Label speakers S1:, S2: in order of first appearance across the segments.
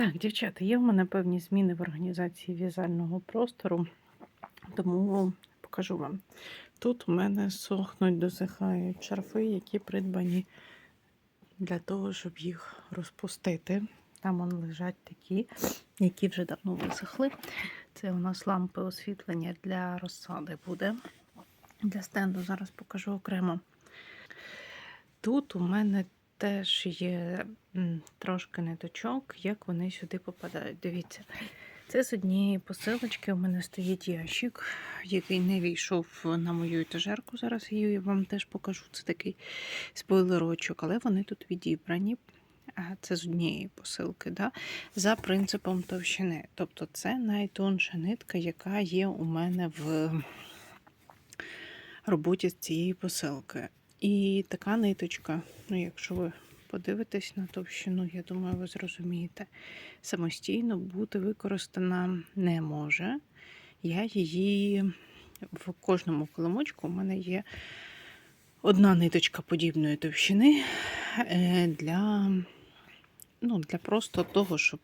S1: Так, дівчата, є в мене певні зміни в організації в'язального простору, тому покажу вам. Тут у мене сохнуть, досихають шарфи, які придбані для того, щоб їх розпустити. Там вон лежать такі, які вже давно висохли. Це у нас лампи освітлення для розсади буде. Для стенду зараз покажу окремо. Тут у мене теж є трошки ниточок, як вони сюди попадають. Дивіться, це з однієї посилочки у мене стоїть ящик, який не війшов на мою етажерку. Зараз її я вам теж покажу. Це такий спойлерочок, але вони тут відібрані. Це з однієї посилки, да? за принципом товщини. Тобто це найтонша нитка, яка є у мене в роботі з цієї посилки. І така ниточка, ну, якщо ви подивитесь на товщину, я думаю, ви зрозумієте, самостійно бути використана не може. Я її в кожному килимочку. У мене є одна ниточка подібної товщини е, для, ну, для просто того, щоб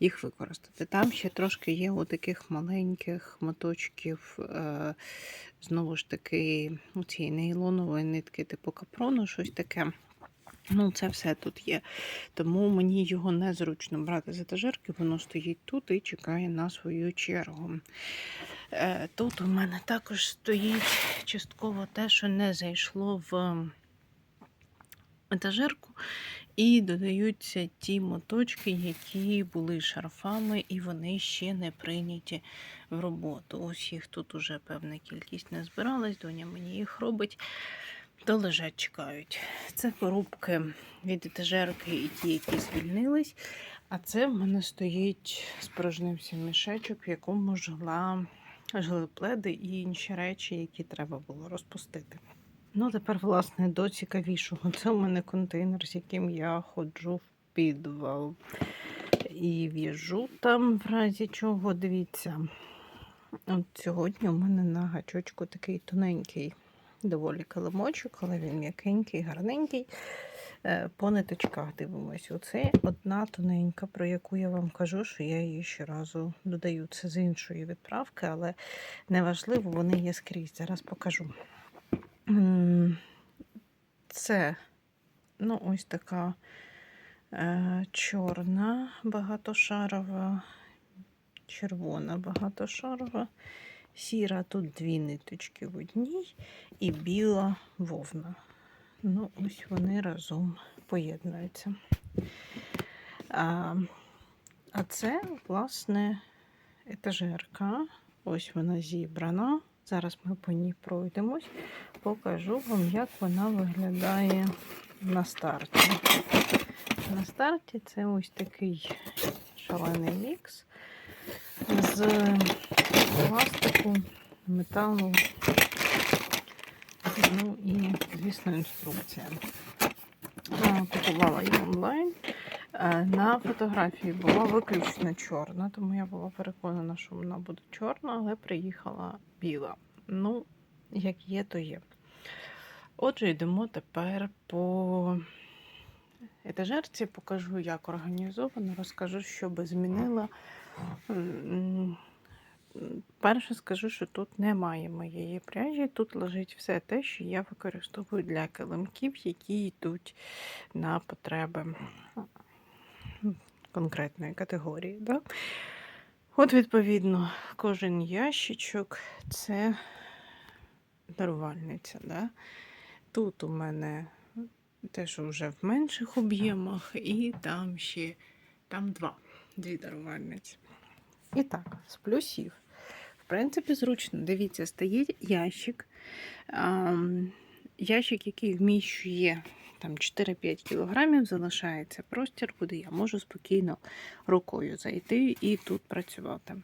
S1: їх використати. Там ще трошки є таких маленьких моточків, е, знову ж таки, цієї нейлонової нитки, типу капрону, щось таке. Ну, це все тут є. Тому мені його незручно брати з етажерки, воно стоїть тут і чекає на свою чергу. Е, Тут у мене також стоїть частково те, що не зайшло в етажерку, і додаються ті моточки, які були шарфами, і вони ще не прийняті в роботу. Ось їх тут уже певна кількість не збиралась, доня мені їх робить. То лежать, чекають. Це коробки від етажерки і ті, які звільнились. А це в мене стоїть спорожнився мішечок, в якому жгла, жгли пледи і інші речі, які треба було розпустити. Ну, тепер, власне, до цікавішого. Це у мене контейнер, з яким я ходжу в підвал. І в'їжджу там, в разі чого, дивіться. От сьогодні у мене на гачочку такий тоненький доволі килимочок, але він м'якенький, гарненький. Е, По ниточках дивимось. Оце одна тоненька, про яку я вам кажу, що я її щоразу додаю. Це з іншої відправки, але неважливо, вони є скрізь. Зараз покажу. Це ну, ось така е, чорна багатошарова, червона багатошарова, сіра, тут дві ниточки в одній і біла вовна. Ну, ось вони разом поєднуються. А, а це, власне, етажерка. Ось вона зібрана. Зараз ми по ній пройдемось. Покажу вам, як вона виглядає на старті. На старті це ось такий шалений мікс з пластику, металу, ну і, звісно, інструкція. Купувала її онлайн. Е, На фотографії була виключно чорна, тому я була переконана, що вона буде чорна, але приїхала біла. Ну, як є, то є. Отже, йдемо тепер по етажерці, покажу, як організовано, розкажу, що би змінила. Перше скажу, що тут немає моєї пряжі, тут лежить все те, що я використовую для килимків, які йдуть на потреби конкретної категорії. Да? От, відповідно, кожен ящичок це дарувальниця. Да? Тут у мене те, що вже в менших об'ємах, і там ще там два, дві дарувальниці. І так, з плюсів. В принципі, зручно. Дивіться, стоїть ящик. Ящик, який вміщує там 4-5 кілограмів, залишається простір, куди я можу спокійно рукою зайти і тут працювати.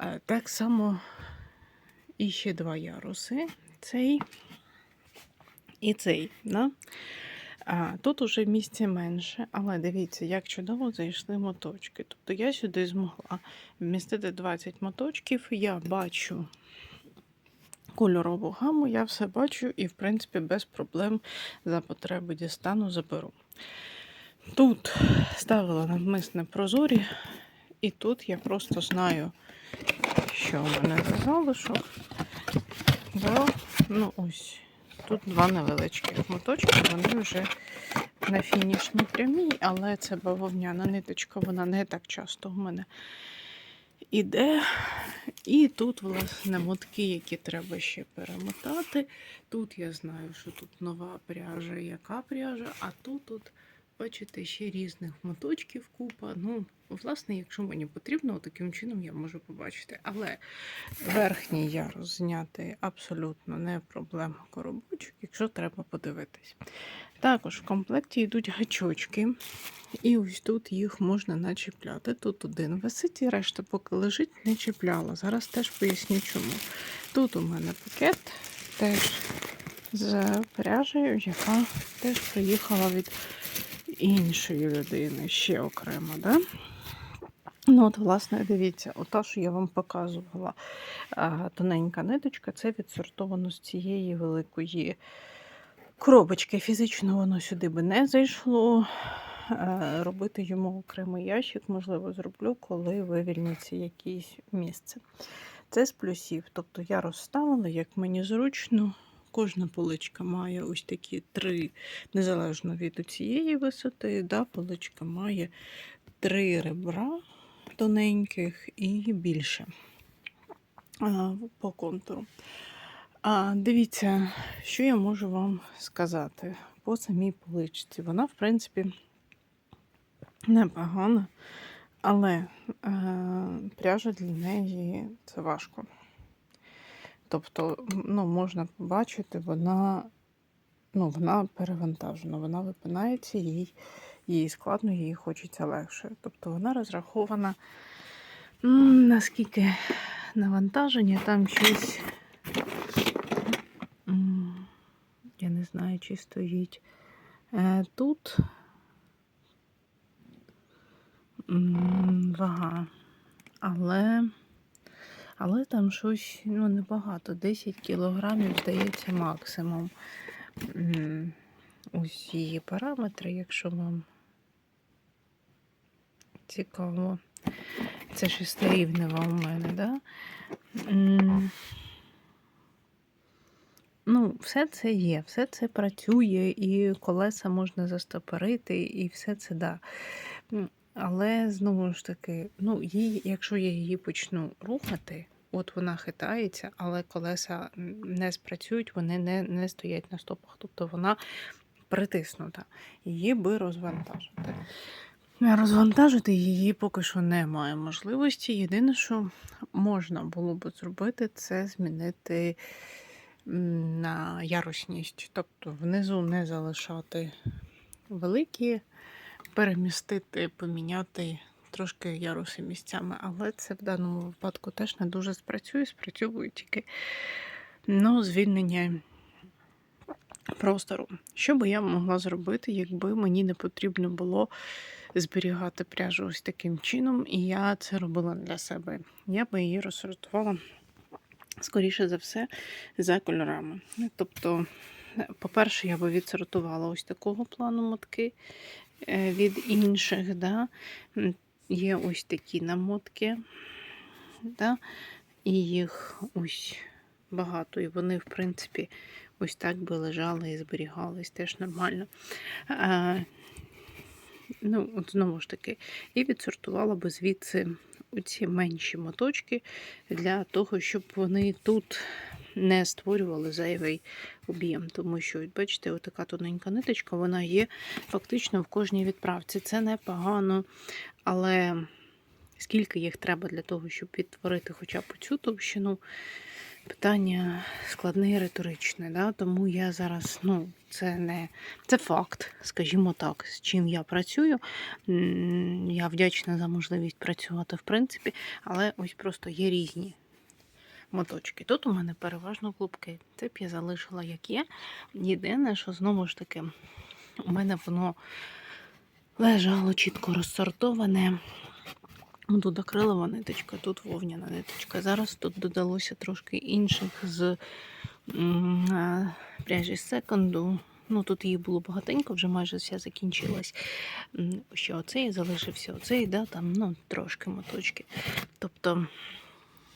S1: Е, Так само і ще два яруси. Цей і цей. Да? А, Тут уже місця менше, але дивіться, як чудово зайшли моточки. Тобто я сюди змогла вмістити 20 моточків, я бачу кольорову гаму, я все бачу і, в принципі, без проблем за потреби дістану, заберу. Тут ставила навмисне прозорі, і тут я просто знаю, що в мене за залишок. Бо, ну ось, тут два невеличких моточки, вони вже на фінішній прямій, але це бавовняна ниточка, вона не так часто в мене іде. І тут, власне, мотки, які треба ще перемотати. Тут я знаю, що тут нова пряжа, яка пряжа, а тут, тут бачите, ще різних моточків купа. Ну, власне, якщо мені потрібно, таким чином я можу побачити. Але верхній ярус зняти абсолютно не проблема коробочок, якщо треба подивитись. Також в комплекті йдуть гачочки. І ось тут їх можна начіпляти. Тут один висить, і решта, поки лежить, не чіпляла. Зараз теж поясню чому. Тут у мене пакет теж з пряжею, яка теж приїхала від іншої людини, ще окремо. Да? Ну, от, власне, дивіться, ота, що я вам показувала, тоненька ниточка, це відсортовано з цієї великої коробочки. Фізично воно сюди би не зайшло. Е, Робити йому окремий ящик, можливо, зроблю, коли вивільниться якесь місце. Це з плюсів. Тобто я розставила, як мені зручно. Кожна поличка має ось такі три, незалежно від цієї висоти, да, поличка має три ребра тоненьких і більше а, по контуру. А, дивіться, що я можу вам сказати по самій поличці. Вона, в принципі, непогана, але е, пряжа для неї це важко. Тобто, ну, можна побачити, вона, ну, вона перевантажена, вона випинається, їй, їй складно, їй хочеться легше. Тобто вона розрахована, наскільки навантаження, там щось. Я не знаю, чи стоїть. Е, Тут вага. Але, але там щось ну, небагато. 10 кілограмів, здається, максимум. Ось її параметри, якщо вам цікаво. Це шестирівнева у мене, да? Ну, все це є, все це працює, і колеса можна застопорити, і все це да. Але знову ж таки, ну, їй, якщо я її почну рухати, от вона хитається, але колеса не спрацюють, вони не, не стоять на стопах. Тобто вона притиснута. Її би розвантажити. Розвантажити її поки що немає можливості. Єдине, що можна було б зробити, це змінити на ярусність. Тобто внизу не залишати великі, перемістити, поміняти трошки яруси місцями. Але це в даному випадку теж не дуже спрацює, спрацьовує тільки ну, звільнення простору. Що би я могла зробити, якби мені не потрібно було зберігати пряжу ось таким чином, і я це робила для себе. Я би її розсортувала, скоріше за все, за кольорами. Тобто, по-перше, я би відсортувала ось такого плану мотки від інших. Да? Є ось такі намотки, да? і їх ось багато. І вони, в принципі, ось так би лежали і зберігались теж нормально. А, ну, от знову ж таки, і відсортувала би звідси оці менші моточки для того, щоб вони тут не створювали зайвий об'єм. Тому що, от бачите, отака тоненька ниточка, вона є фактично в кожній відправці. Це непогано, але скільки їх треба для того, щоб відтворити хоча б цю товщину, питання складне і риторичне. Да? Тому я зараз, ну, це не це факт, скажімо так, з чим я працюю. Я вдячна за можливість працювати, в принципі, але ось просто є різні моточки. Тут у мене переважно клубки. Б я залишила як є. Єдине, що знову ж таки, у мене воно лежало чітко розсортоване. Тут акрилова ниточка, тут вовняна ниточка. Зараз тут додалося трошки інших з пряжі секонду. Ну, тут її було багатенько, вже майже вся закінчилась. Ще оцей залишився оцей, да, там, ну, трошки моточки. Тобто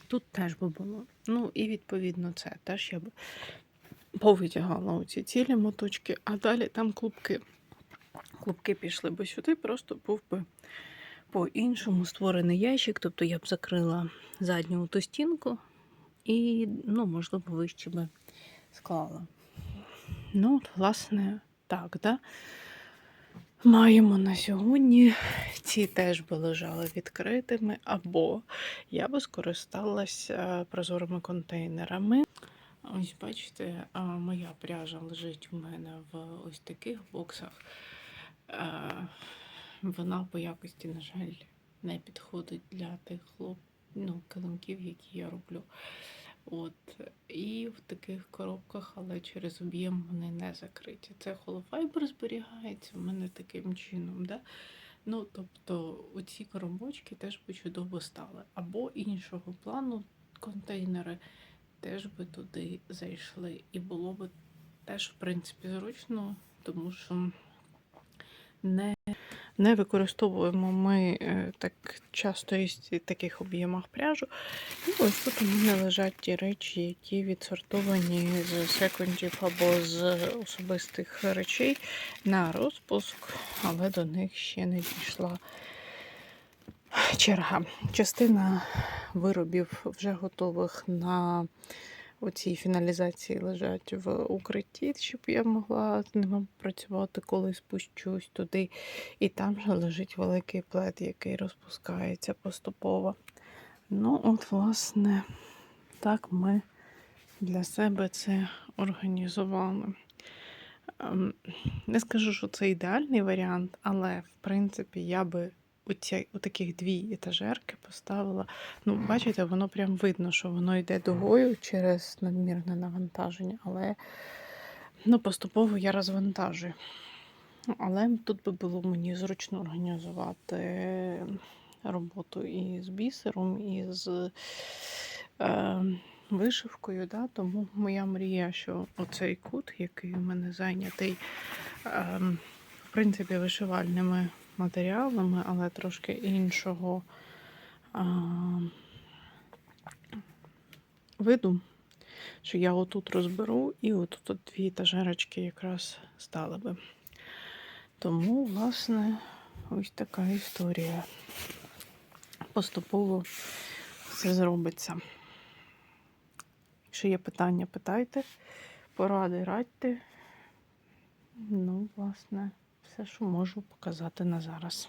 S1: тут теж би було. Ну, і відповідно це теж я б повитягала оці цілі моточки, а далі там клубки. Клубки пішли би сюди, просто був би по-іншому створений ящик. Тобто я б закрила задню ту стінку і, ну, можливо, вище би склала. Ну, от, власне, так, да? Маємо на сьогодні. Ці теж би лежали відкритими, або я би скористалася прозорими контейнерами. Ось бачите, моя пряжа лежить у мене в ось таких боксах. Е, Вона по якості, на жаль, не підходить для тих хлоп, ну, килимків, які я роблю. От. І в таких коробках, але через об'єм вони не закриті. Це холофайбер зберігається в мене таким чином. Да? Ну, тобто, оці коробочки теж би чудово стали. Або іншого плану контейнери теж би туди зайшли. І було би теж, в принципі, зручно, тому що не, не використовуємо ми е, так часто із таких об'ємах пряжу. І ось тут у мене лежать ті речі, які відсортовані з секундів або з особистих речей на розпуск, але до них ще не дійшла черга. Частина виробів вже готових на оцій фіналізації лежать в укритті, щоб я могла з ними працювати, коли спущусь туди. І там же лежить великий плед, який розпускається поступово. Ну, от, власне, так ми для себе це організували. Ем, Не скажу, що це ідеальний варіант, але в принципі я би у, у таких дві етажерки поставила. Ну, бачите, воно прям видно, що воно йде дугою через надмірне навантаження, але ну, поступово я розвантажую. Але тут би було мені зручно організувати роботу і з бісером, і з е, вишивкою. Да? Тому моя мрія, що оцей кут, який у мене зайнятий, е, в принципі, вишивальними матеріалами, але трошки іншого е, виду. Що я отут розберу, і отут от дві етажерочки якраз стали би. Тому, власне, ось така історія. Поступово все зробиться. Якщо є питання, питайте, поради радьте. Ну, власне, все, що можу показати на зараз.